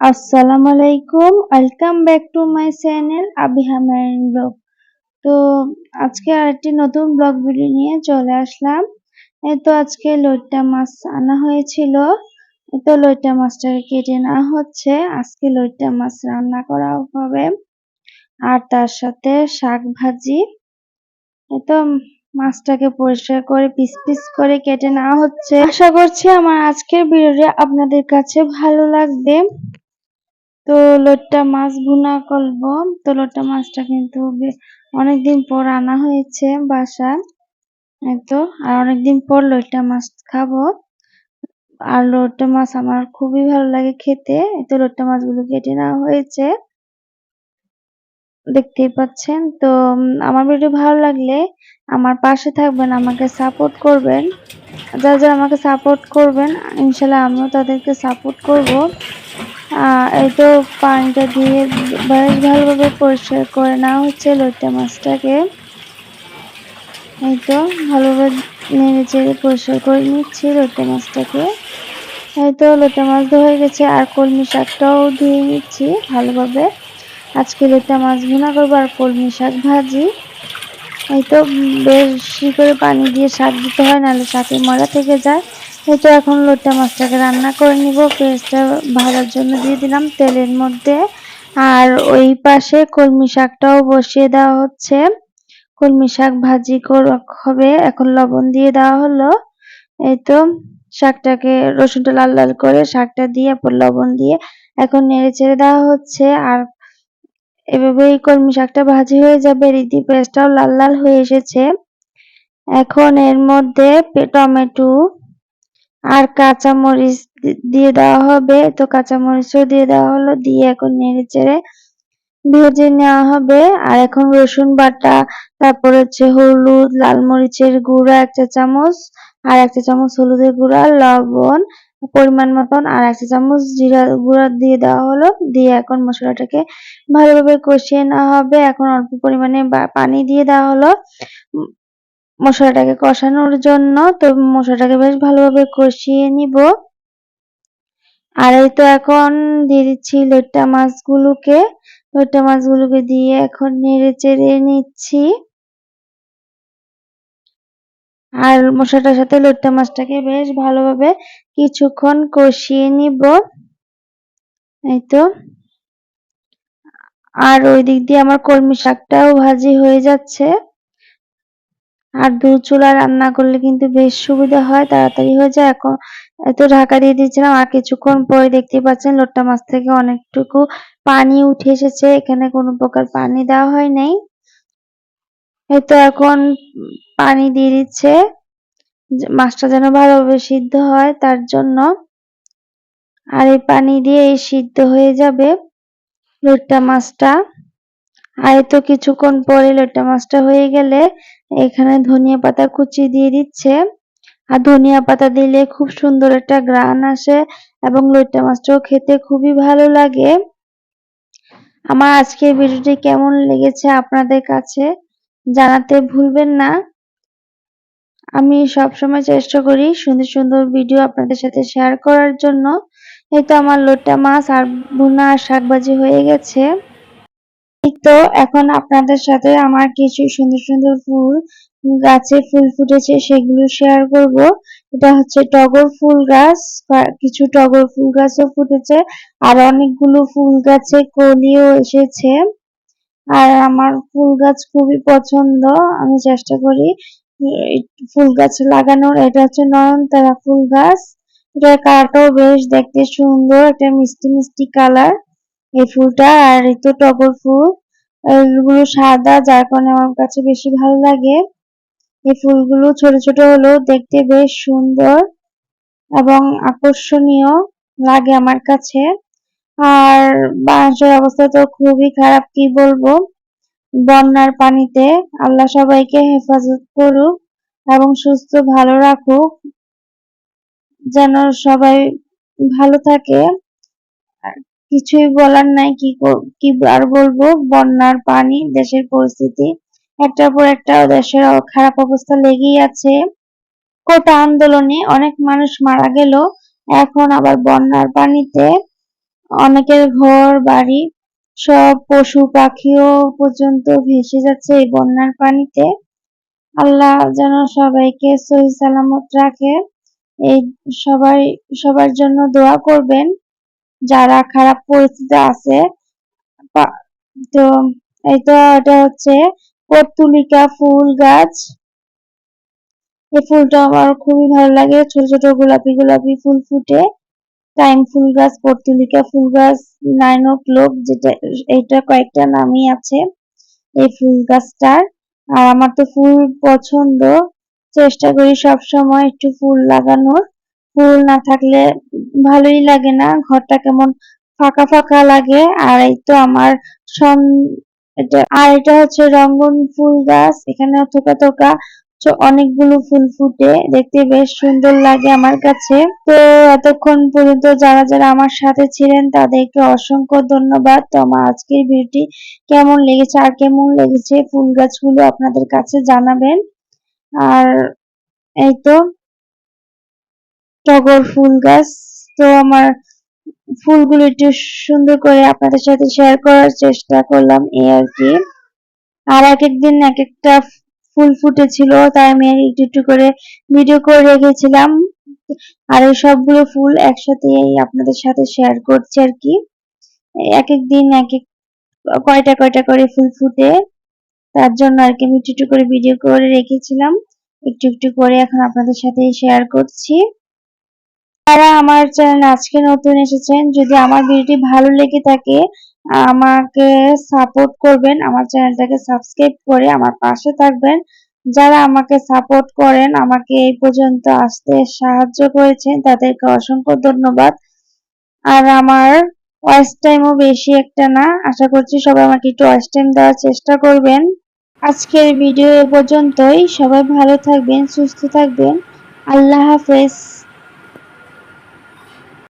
আসসালামু আলাইকুম welcome back to my channel Abiha Merin vlog তো আজকে আরেকটি নতুন ব্লগ ভিডিও নিয়ে চলে আসলাম। এই তো আজকে লইটা মাছ আনা হয়েছিল। এই তো লইটা মাছটাকে কেটে নেওয়া হচ্ছে। আজকে লইটা মাছ রান্না করা হবে। আর তার সাথে শাক ভাজি। এই তো মাছটাকে পরিষ্কার করে পিস পিস করে কেটে নেওয়া হচ্ছে। আশা করছি আমার আজকের ভিডিওটি আপনাদের কাছে ভালো লাগবে। তো লোট্টা মাছ ভুনা করব। তো লোট্টা মাছটা কিন্তু অনেকদিন পর আনা হয়েছে বাসায়। তো, আর অনেকদিন পর লোট্টা মাছ খাব। আর লোট্টা মাছ আমার খুবই ভালো লাগে খেতে। তো লোট্টা মাছগুলো কেটে নেওয়া হয়েছে। দেখতেই পাচ্ছেন? তো আমার ভিডিও ভালো লাগলে আমার পাশে থাকবেন, আমাকে সাপোর্ট করবেন। যারা যারা আমাকে সাপোর্ট করবেন, ইনশাল্লাহ আমিও তাদেরকে সাপোর্ট করব। এই তো পানিটা দিয়ে বেশ ভালোভাবে পরিষ্কার করে নেওয়া হচ্ছে লইট্টা মাছটাকে। এই তো ভালোভাবে নেড়ে চেড়ে পরিষ্কার করে নিচ্ছি লইট্টা মাছটাকে। এই তো লইট্টা মাছ হয়ে গেছে, আর কলমি শাকটাও ধুয়ে নিচ্ছি ভালোভাবে। আজকে লইট্টা মাছ ভুনা করব আর কলমি শাক ভাজি। এই তো বেশি করে পানি দিয়ে শাক দিতে হয়, নাহলে শাকের মরা থেকে যায়। এই তো এখন লোট্টা মাছটাকে রান্না করে নিব। পেঁয়াজটা ভাজার জন্য দিয়ে দিলাম তেলের মধ্যে। আর ওই পাশে কলমি শাকটাও বসিয়ে দেওয়া হচ্ছে। কলমি শাক ভাজি হবে। এখন লবণ দিয়ে দেওয়া হলো। এই তো শাকটাকে রসুনটা লাল লাল করে শাকটা দিয়ে লবণ দিয়ে এখন নেড়ে চেড়ে দেওয়া হচ্ছে। আর এভাবে এভাবেই কলমি শাকটা ভাজি হয়ে যাবে। রীতি পেঁয়াজটাও লাল লাল হয়ে এসেছে। এখন এর মধ্যে টমেটো আর কাঁচা মরিচ দিয়ে দেওয়া হবে। তো কাঁচা মরিচও দিয়ে দেওয়া হলো, দিয়ে এখন নেড়ে চেড়ে ভেজে নেওয়া হবে। আর এখন রসুন বাটা, তারপর হচ্ছে হলুদ, লাল মরিচের গুঁড়া একটা চামচ, আর একটা চামচ হলুদের গুঁড়া, লবণ পরিমাণ মতন, আর একটা চামচ জিরা গুঁড়া দিয়ে দেওয়া হলো। দিয়ে এখন মশলাটাকে ভালোভাবে কষিয়ে নেওয়া হবে। এখন অল্প পরিমাণে পানি দিয়ে দেওয়া হলো। মশলাটাকে কষানোর জন্য তো মশলাটাকে বেশ ভালোভাবে কষিয়ে নিব। আর এই তো এখন দিয়ে দিচ্ছি লইট্টা মাছগুলোকে। লইট্টা মাছগুলোকে দিয়ে এখন নেড়ে চেড়ে নিচ্ছি। আর মশলাটার সাথে লইট্টা মাছটাকে বেশ ভালোভাবে কিছুক্ষণ কষিয়ে নিব। এই তো। আর ওই দিক দিয়ে আমার কলমি শাকটাও ভাজি হয়ে যাচ্ছে। আর দু চুলা রান্না করলে কিন্তু বেশ সুবিধা হয়, তাড়াতাড়ি হয়ে যায়। এখন এত ঢাকা দিয়ে দিয়েছিলাম, আর কিছুক্ষণ পরে দেখতে পাচ্ছেন লোট্টা মাছ থেকে অনেকটুকু পানি উঠে এসেছে। এখানে কোনো প্রকার পানি দেওয়া হয় নাই। এই তো এখন পানি দিয়ে দিচ্ছে। মাছটা যেন ভালোভাবে সিদ্ধ হয় তার জন্য। আর এই পানি দিয়ে এই সিদ্ধ হয়ে যাবে লোট্টা মাছটা। আর তো কিছুক্ষণ পরে লোট্টা মাছটা হয়ে গেলে এখানে ধনিয়া পাতা কুচি দিয়ে দিচ্ছে। আর ধনিয়া পাতা দিলে খুব সুন্দর একটা গ্রান আসে এবং লইট্টা মাছটাও খেতে খুবই ভালো লাগে। আমার আজকের ভিডিওটি কেমন লেগেছে আপনাদের কাছে জানাতে ভুলবেন না। আমি সব সময় চেষ্টা করি সুন্দর সুন্দর ভিডিও আপনাদের সাথে শেয়ার করার জন্য। এই তো আমার লোটা মাছ আর ভুনা আর শাকবাজি হয়ে গেছে। তো এখন আপনাদের সাথে আমার কিছু সুন্দর সুন্দর ফুল, গাছে ফুল ফুটেছে সেগুলো শেয়ার করব। এটা হচ্ছে টগর ফুল গাছ কিছু টগর ফুল গাছও ফুটেছে, আর অনেকগুলো ফুল গাছে কলিও এসেছে। আর আমার ফুল গাছ খুবই পছন্দ, আমি চেষ্টা করি ফুল গাছ লাগানোর। এটা হচ্ছে নয়নতারা ফুল গাছ। এটা কালারটাও বেশ দেখতে সুন্দর, একটা মিষ্টি মিষ্টি কালার এই ফুলটা, আর এই তো টগর ফুল। এগুলো সাদা, যার কারণে আমার কাছে বেশি ভালো লাগে। এই ফুলগুলো ছোট ছোট হলেও দেখতে বেশ সুন্দর এবং আকর্ষণীয় লাগে আমার কাছে। আর বাংলাদেশের অবস্থা তো খুবই খারাপ, কি বলব? বন্যার পানিতে আল্লাহ সবাইকে হেফাজত করুক এবং সুস্থ ভালো রাখুক। যেন সবাই ভালো থাকে। কিছুই বলার নাই, কি কি আর বলব? বন্যার পানি, দেশের পরিস্থিতি, একটার পর একটা দেশের খারাপ অবস্থা লেগেই আছে। কোটা আন্দোলনে অনেক মানুষ মারা গেল, এখন আবার বন্যার পানিতে অনেকের ঘর, বাড়ি, সব পশু পাখিও পর্যন্ত ভেসে যাচ্ছে এই বন্যার পানিতে। আল্লাহ যেন সবাইকে সহি সালামত রাখে। এই সবাই, সবার জন্য দোয়া করবেন। যারা খারাপ পরিস্থিতিতে আছে তো এটা এটা হচ্ছে পর্তুলিকা ফুল গাছ। এই ফুলটা আমার খুবই ভালো লাগে। ছোট ছোট গোলাপি গোলাপি ফুল ফুটে। টাইম ফুল গাছ পর্তুলিকা ফুল গাছ, নাইন ও ক্লোক যেটা এটা কয়েকটা নামই আছে এই ফুল গাছটার। আর আমার তো ফুল পছন্দ। চেষ্টা করি সব সময় একটু ফুল লাগানোর। ফুল না থাকলে ভালোই লাগে না। ঘরটা কেমন ফাঁকা ফাঁকা লাগে। আর এই তো আমার সন, এটা, আর এটা হচ্ছে রঙ্গন ফুল গাছ। এখানে থোকা থোকা অনেকগুলো ফুল ফুটে। দেখতে বেশ সুন্দর লাগে আমার কাছে। তো এতক্ষণ পর্যন্ত যারা যারা আমার সাথে ছিলেন তাদেরকে অসংখ্য ধন্যবাদ। তো আমার আজকের ভিডিওটি কেমন লেগেছে, আর কেমন লেগেছে ফুল গাছগুলো আপনাদের কাছে জানাবেন। আর এই তো, টগর ফুল গাছ। তো আমার ফুলগুলো একটু সুন্দর করে আপনাদের সাথে শেয়ার করার চেষ্টা করলাম এই আর কি। আর এক একদিন এক একটা ফুল ফুটেছিল, তাই আমি একটু একটু করে ভিডিও করে রেখেছিলাম। আর এই সবগুলো ফুল একসাথে আপনাদের সাথে শেয়ার করছি আর কি। এক এক দিন এক এক কয়টা কয়টা করে ফুল ফুটে, তার জন্য আর কি আমি একটু একটু করে ভিডিও করে রেখেছিলাম। একটু একটু করে এখন আপনাদের সাথে শেয়ার করছি। যারা আমার চ্যানেল আজকে নতুন এসেছেন। যদি আমার ভিডিওটি ভালো লেগে থাকে, আমাকে সাপোর্ট করবেন, আমার চ্যানেলটাকে সাবস্ক্রাইব করে আমার পাশে থাকবেন। যারা আমাকে সাপোর্ট করেন, আমাকে এই পর্যন্ত আসতে সাহায্য করেছেন, তাদেরকে অসংখ্য ধন্যবাদ। আর আমার ওয়াচ টাইমও বেশি একটা না। আশা করছি সবাই আমাকে একটু ওয়াচ টাইম দেওয়ার চেষ্টা করবেন। আজকের ভিডিও এ পর্যন্তই। সবাই ভালো থাকবেন, সুস্থ থাকবেন। আল্লাহ হাফেজ।